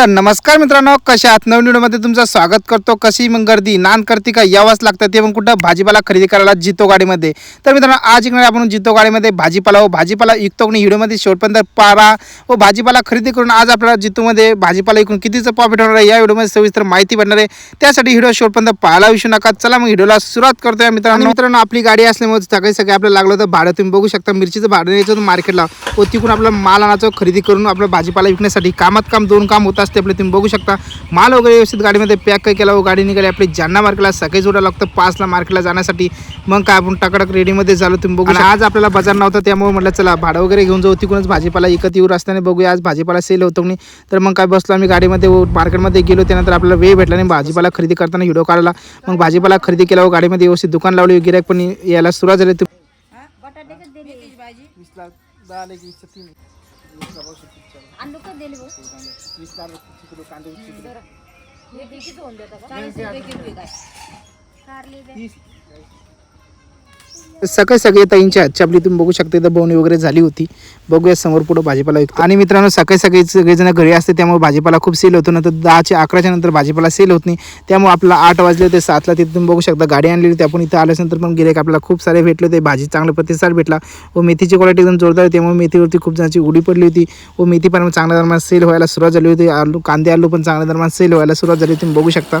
तर नमस्कार मित्रांनो कशा आहात? नवीन व्हिडिओमध्ये तुमचं स्वागत करतो. कशी मग गर्दी नान करती का यावंच लागतं ते मग कुठं भाजीपाला खरेदी करायला जितो गाडीमध्ये. तर मित्रांनो आज इकडे आपण जितो गाडीमध्ये भाजीपाला. व भाजीपाला युक्त कोणी व्हिडिओमध्ये शेवटपर्यंत पारा व भाजीपाला खरेदी करून आज आपल्याला जितोमध्ये भाजीपाला विकून कितीचं प्रॉफिट होणार आहे या व्हिडिओमध्ये सविस्तर माहिती भेटणार आहे. त्यासाठी व्हिडिओ शेवटपर्यंत पाहायला विसरू नका. चला मग व्हिडिओला सुरुवात करतोय मित्रांनो मित्रांनो आपली गाडी असल्यामुळे सगळे सगळे आपल्याला लागलं होतं भाडं. तुम्ही बघू शकता मिरचीचं भाडं यायचं मार्केटला व तिकडून आपला माल आणायचं खरेदी करून आपला भाजीपाला विकण्यासाठी. कामात काम दोन काम होत असते आपले तुम्ही बघू शकता. माल वगैरे व्यवस्थित गाडीमध्ये पॅक काय केला व गाडी निघाली. आपली जालना मार्केटला सकाळी जोडा लागतं पाचला मार्केटला जाण्यासाठी. मग काय आपण टाकाटक रेडीमध्ये झालो तुम्ही बघू शकता. आज आपल्याला बाजार नव्हता त्यामुळे म्हटलं चला भाडं वगैरे घेऊन जाऊ. तिकडूनच भाजीपाला विकत येऊ रस्त्याने बघूया. आज भाजीपाला सेल होतो म्हणे. तर मग काय बसलो आम्ही गाडीमध्ये व मार्केटमध्ये गेलो. त्यानंतर आपल्याला वेळ भेटला नाही. भाजीपाला खरेदी करताना व्हिडिओ काढला. मग भाजीपाला खरेदी केला व गाडीमध्ये व्यवस्थित दुकान लावली. गिरायक पण यायला सुरुवात झाली. बटाटे अंडू का दिले वीस किलो कांदे हे किती होऊन देता का चाळीस रुपये किलो आहे काय? कारली दे. सकाळी सकाळी ताईंच्या हातची आपली तुम्ही बघू शकता इथं बोवणी वगैरे झाली होती. बघूया समोर पुढं भाजीपाला विकतो. आणि मित्रांनो सकाळी सकाळी सगळेजण घरी असते त्यामुळे भाजीपाला खूप सेल होतो. नंतर दहाच्या अकराच्या नंतर भाजीपाला सेल होत नाही. त्यामुळे आपला आठ वाजले होते सातला तिथे तुम्ही बघू शकता गाडी आणलेली होती. आपण इथं आल्यानंतर पण गिरेक आपल्याला खूप सारे भेटले होते. भाजी चांगला प्रतिसाद भेटला. व मेथीची क्वालिटी एकदम जोरदार होती. त्यामुळे मेथीवरती खूप जणांची उडी पडली होती. व मेथी पण चांगल्या दरम्यान सेल व्हायला सुरुवात झाली होती. आलू कांदे आलू पण चांगल्या दरम्यान सेल व्हायला सुरुवात झाली तुम्ही बघू शकता.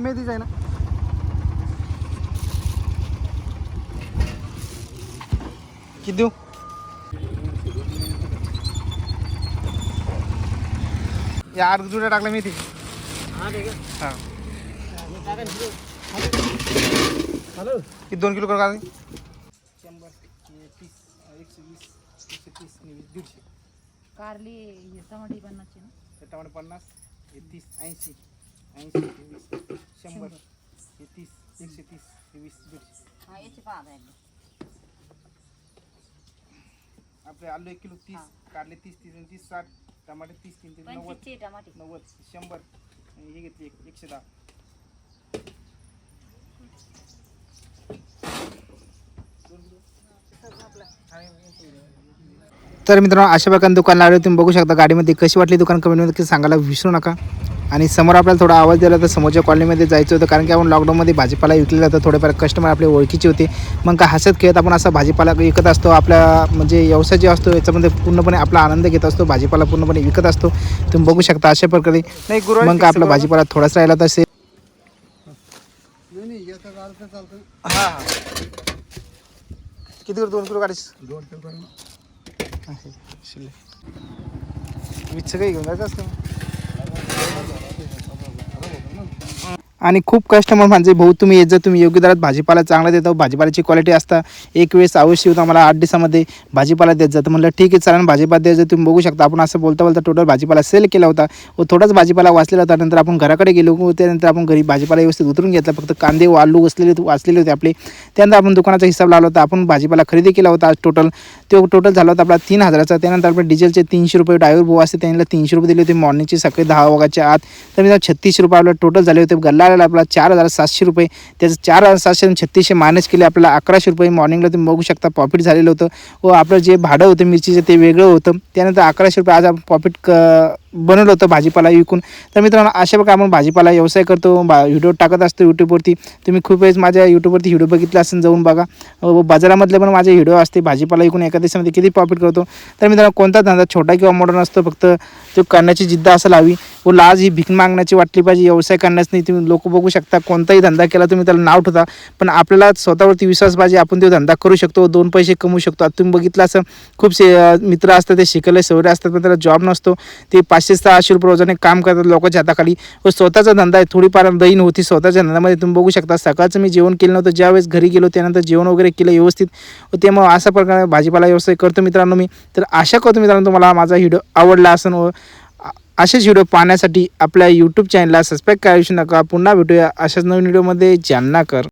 मेथीच आहे ना. किती देऊ? या आठ जुड्या टाकल्या मेथी. हा. किती दोन किलो करा का तीस एकशे वीस एकशे तीस दीडशे कारली हे टमाटे पन्नासचे ना. टमाटे पन्नास हे तीस ऐंशी ऐंशी हे वीस शंभर हे तीस एकशे तीस हे वीस दीडशे याचे. आपले आलू एक किलो तीस कारले तीस तीस आणि तीस साठ टमाटे तीस तीन तीन नव्वद नव्वद शंभर. आणि हे घेतले एक एकशे दहा. तर मित्रांनो अशा प्रकारे दुकान लावले तुम्ही बघू शकता. गाडीमध्ये कशी वाटली दुकान कमेंटमध्ये सांगायला विसरू नका. आणि समोर आपल्याला थोडा आवाज दिला तर समोरच्या कॉलनीमध्ये जायचं होतं कारण की आपण लॉकडाऊनमध्ये भाजीपाला विकलेला होता. थोडेफार कस्टमर आपले ओळखीचे होते. मग काय हसत खेळत आपण असा भाजीपाला विकत असतो. आपल्या म्हणजे व्यवसाय जे असतो याच्यामध्ये पूर्णपणे आपला आनंद घेत असतो. भाजीपाला पूर्णपणे विकत असतो. तुम्ही बघू शकता अशा प्रकारे. मग काय आपला भाजीपाला थोडाच राहिला तर से हा हा. किती दोन किलो गाडी दोन किलो आहे शिल्लक. वीसचं काही घेऊन जायचं असतं. आणि खूप कस्टमर म्हणजे भाऊ तुम्ही येत जा तुम्ही योग्य दरात भाजीपाला चांगला देता भाजीपाल्याची क्वालिटी असता. एक वेळेस अवश्य होता आम्हाला आठ दिवसामध्ये भाजीपाला देत जातं म्हणलं ठीक आहे चालेल भाजीपाला द्यायचं तुम्ही बघू शकता. आपण असं बोलता बोलता टोटल भाजीपाला सेल केला होता. व थोडाच भाजीपाला वाचलेला होता. नंतर आपण घराकडे गेलो. व त्यानंतर आपण घरी भाजीपाला व्यवस्थित उतरून घेतला. फक्त कांदे व आलू वाचलेले वाचलेले होते आपले. त्यानंतर आपण दुकानाचा हिसाब लावला होता. आपण भाजीपाला खरेदी केला होता टोटल तो टोटल झाला होता आपला तीन हजाराचा. त्यानंतर आपण डिझेलचे तीनशे रुपये ड्रायव्हर भाऊ असते त्यांना तीनशे रुपये दिले होते. मॉर्निंगचे सकाळी दहा वागाच्या आत. तर मी छत्तीस रुपये आपल्याला टोटल झाले होते. गल्ला आलेला आपला चार हजार सातशे रुपये. त्याचं चार हजार सातशे छत्तीसशे मायनस केले आपल्याला अकराशे रुपये. मॉर्निंगला तुम्ही बघू शकता प्रॉफिट झालेलं होतं. व आपलं जे भाडं होतं मिरचीचं ते वेगळं होतं. त्यानंतर अकराशे रुपये आज आपण प्रॉफिट क बनवलं होतं भाजीपाला विकून. तर मित्रांनो अशा प्रकारे आपण भाजीपाला व्यवसाय करतो. बा व्हिडिओ टाकत असतो यूट्यूबवरती तुम्ही खूप वेळेस माझ्या यूट्यूबवरती व्हिडिओ बघितला असेल जाऊन बघा. व बाजारामधले पण माझे व्हिडिओ असते. भाजीपाला विकून एका दिवसामध्ये किती प्रॉफिट करतो. तर मित्रांनो कोणता धंदा छोटा किंवा मोठा नसतो. फक्त तो करण्याची जिद्द असायला हवी. व लाज ही भीक मागण्याची वाटली पाहिजे. व्यवसाय करण्यास नाही तुम्ही लोक बघू शकता कोणताही धंदा केला तुम्ही त्याला नाव ठेवता पण आपल्याला स्वतःवरती विश्वास पाहिजे आपण तो धंदा करू शकतो दोन पैसे कमवू शकतो. आता तुम्ही बघितलं असं खूप से मित्र असतात ते शिकले सवरे असतात पण त्याला जॉब नसतो. ते पाचशे सहाशे रुपये रोजाने काम करतात लोकांच्या हाताखाली. व स्वतःचा धंदा आहे थोडीफार दैन होती स्वतःच्या धंद्यामध्ये तुम्ही बघू शकता सकाळचं मी जेवण केलं नव्हतं ज्यावेळेस घरी गेलो त्यानंतर जेवण वगैरे केलं व्यवस्थित. व त्यामुळे अशा प्रकारे भाजीपाला व्यवसाय करतो मित्रांनो मी. तर आशा करतो मित्रांनो तुम्हाला माझा व्हिडिओ आवडला असेल व असेच व्हिडिओ पाहण्यासाठी आपल्या यूट्यूब चॅनलला सबस्क्राईब करायची नका. पुन्हा भेटूया अशाच नवीन व्हिडिओमध्ये जालना कर.